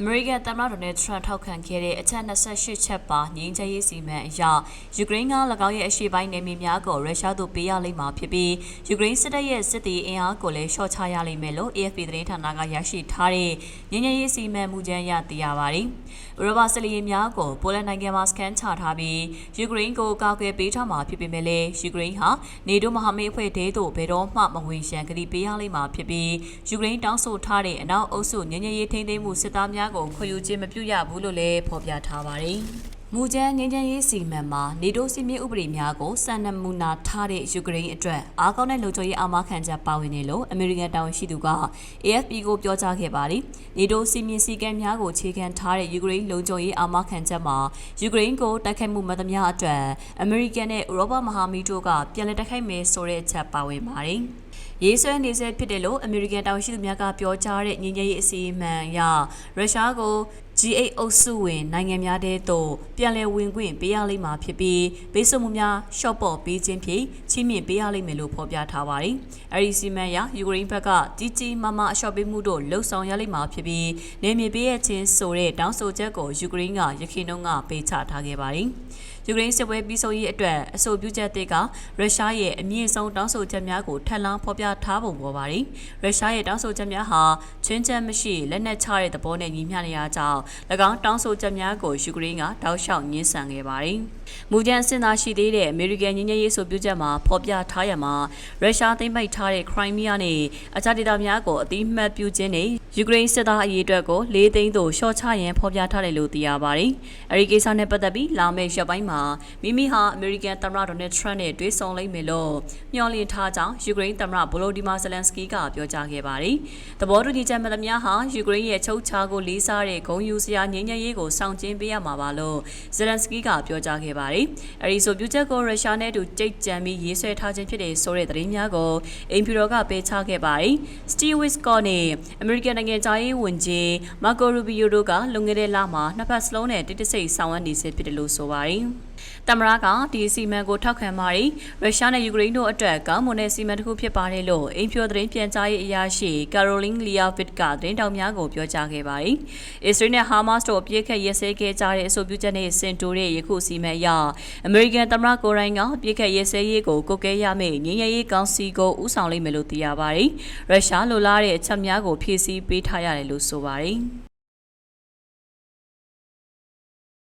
အမေရိကန်သမ္မတဒေါ်နယ်ထရန့်ထောက်ခံခဲ့တဲ့အချက်28ချက်ပါငြိမ်းချမ်းရေးစီမံအရယူကရိန်းက၎င်းရဲ့အရှေ့ပိုင်းနယ်မြေများကိုရုရှားသို့ပေးရလိမ့်မှာဖြစ်ပြီးယူကရိန်းစစ်တပ်ရဲ့စစ်သည်အင်အားကိုလည်းရှော့ချရလိမ့်မယ်လို့ AFP သတင်းဌာနကရရှိထားတဲ့ငြိမ်းချမ်းရေးစီမံမှုချမ်းရသိရပါတယ်။ဥရောပစစ်လီများကိုပိုလန်နိုင်ငံမှာစကန်ချထားပြီးယူကရိန်းကိုကာကွယ်ပေးထားမှာဖြစ်ပေမဲ့လည်းယူကရိန်းဟာနေတိုးမဟာမိတ်အဖွဲ့ဒေသသို့ဘယ်တော့မှမဝင်ရှံကတိပေးရလိမ့်မှာဖြစ်ပြီးယူကရိန်းတောင်းဆိုထားတဲ့အနောက်အုပ်စုငြိမ်းချမ်းရေးထိန်းသိမ်းမှုစစ်သားများကိုခွင့်ယူခြင်းမပြုရဘူးလို့လည်းဖော်ပြထားပါတယ်။ မူကျန်းငင်းချမ်းရေးစီမံမှာနေတိုးစီမင်းဥပဒေများကိုစံနမူနာထားတဲ့ယူကရိန်းအတွက်အားကောင်းတဲ့လုံခြုံရေးအာမခံချက်ပါဝင်တယ်လို့အမေရိကန်တာဝန်ရှိသူက AFP ကိုပြောကြားခဲ့ပါတယ်။နေတိုးစီမင်းစည်းကမ်းများကိုခြေခံထားတဲ့ယူကရိန်းလုံခြုံရေးအာမခံချက်မှာယူကရိန်းကိုတိုက်ခိုက်မှုမသမျှအတွက်အမေရိကန်နဲ့ဥရောပမဟာမိတ်တို့ကပြန်လည်တိုက်ခိုက်မယ်ဆိုတဲ့အချက်ပါဝင်ပါတယ်။ရေးဆွဲနေဆဲဖြစ်တယ်လို့အမေရိကန်တောင်ရှိသူများကပြောကြားတဲ့ညီညွတ်ရေးအစီအမံအရရုရှားကို G8 အုပ်စုဝင်နိုင်ငံများတဲ့သို့ပြန်လည်ဝင်ခွင့်ပေးရလိမ့်မှာဖြစ်ပြီးပေးစွမှုများရှော့ပေါ့ပေးခြင်းဖြင့်ချီးမြှင့်ပေးရလိမ့်မယ်လို့ဖော်ပြထားပါတယ်။အဲဒီစီမံရယူကရိန်းဘက်ကကြီးကြီးမားမားအလျှော့ပေးမှုတို့လှုံ့ဆော်ရလိမ့်မှာဖြစ်ပြီးနေမြေပေးရခြင်းဆိုတဲ့တောင်းဆိုချက်ကိုယူကရိန်းကရခိုင်နှုန်းကပေးချထားခဲ့ပါတယ်။ ယူကရိန်းစစ်ပွဲပြီးဆုံးရေးအတွက်အဆိုပြုချက်တွေကရုရှားရဲ့အမြင့်ဆုံးတောင်းဆိုချက်များကိုထပ်လောင်းဖော်ပြထားပုံပေါ်ပါတယ်။ရုရှားရဲ့တောင်းဆိုချက်များဟာချင်းချက်မရှိလက်နက်ချတဲ့သဘောနဲ့ညီမျှနေရကြောင်း၎င်းတောင်းဆိုချက်များကိုယူကရိန်းကတောက်လျှောက်ညှင်းဆန်ခဲ့ပါတယ်။မူကြမ်းစဉ်းစားရှိသေးတဲ့အမေရိကန်ညီညွတ်ရေးဆိုပြုချက်မှာဖော်ပြထားရမှာရုရှားသိမ်းပိုက်ထားတဲ့ခရိုင်းမီးယားနဲ့အခြားဒေသများကိုအတိမတ်ပြုခြင်းနဲ့ယူကရိန်းစစ်သားအရေးအတွက်ကို၄သိန်းသို့ရှော့ချရန်ဖော်ပြထားတယ်လို့သိရပါတယ်။အဲဒီကိစ္စနဲ့ပတ်သက်ပြီးလာမယ့်ရက်ပိုင်းမှာမိမိဟာအမေရိကန်သမ္မတဒေါ်နယ်ထရန့်နဲ့တွေ့ဆုံလိမ့်မယ်လို့မျှော်လင့်ထားကြောင်းယူကရိန်းသမ္မတဗိုလိုဒီမာဇလန်စကီကပြောကြားခဲ့ပါတယ်။သဘောတူညီချက်မှန်သမျှဟာယူကရိန်းရဲ့ချုပ်ချာကိုလေးစားတဲ့ဂုံယူစရာငြိမ်းချမ်းရေးကိုဆောင်ကျဉ်ပေးရမှာပါလို့ဇလန်စကီကပြောကြားခဲ့ပါတယ်။အဲဒီဆိုပြုချက်ကိုရုရှားနဲ့တူကြိတ်ကြံပြီးရေးဆွဲထားခြင်းဖြစ်တဲ့ဆိုတဲ့သတင်းများကိုအိမ်ဖြူတော်ကပေးချခဲ့ပါတယ်။ Steve Witkoff နဲ့အမေရိကန်နိုင်ငံသားရေးဝန်ကြီးမာကိုရူဘီယိုတို့ကလွန်ခဲ့တဲ့လမှာနှစ်ဖက်စလုံးနဲ့တိတ်တဆိတ်ဆောင်ရွက်နေစေဖြစ်တယ်လို့ဆိုပါတယ်။တမရကဒီစီမံကိုထောက်ခံပါတယ်ရုရှားနဲ့ယူကရိန်းတို့အတွက်ကောင်းမွန်တဲ့စီမံတစ်ခုဖြစ်ပါတယ်လို့အိမ်ဖြိုသတင်းပြန်ကြားရေးအရာရှိကာရိုလင်းလီယာဗစ်ကသတင်းတောင်များကိုပြောကြားခဲ့ပါတယ်အစ္စရေးနဲ့ဟာမတ်စ်တို့အပြစ်ခတ်ရစဲခဲ့ကြတဲ့အဆိုပြုချက်နဲ့စင်တိုတဲ့ယခုစီမံအရအမေရိကန်သမ္မတကိုရိုင်းကအပြစ်ခတ်ရစဲရေးကိုကုတ်ကဲရမယ့်ငြိမ်းချမ်းရေးကောင်စီကိုဦးဆောင်လိမ့်မယ်လို့သိရပါတယ်ရုရှားလိုလားတဲ့အချက်များကိုဖြည့်ဆည်းပေးထားရတယ်လို့ဆိုပါတယ်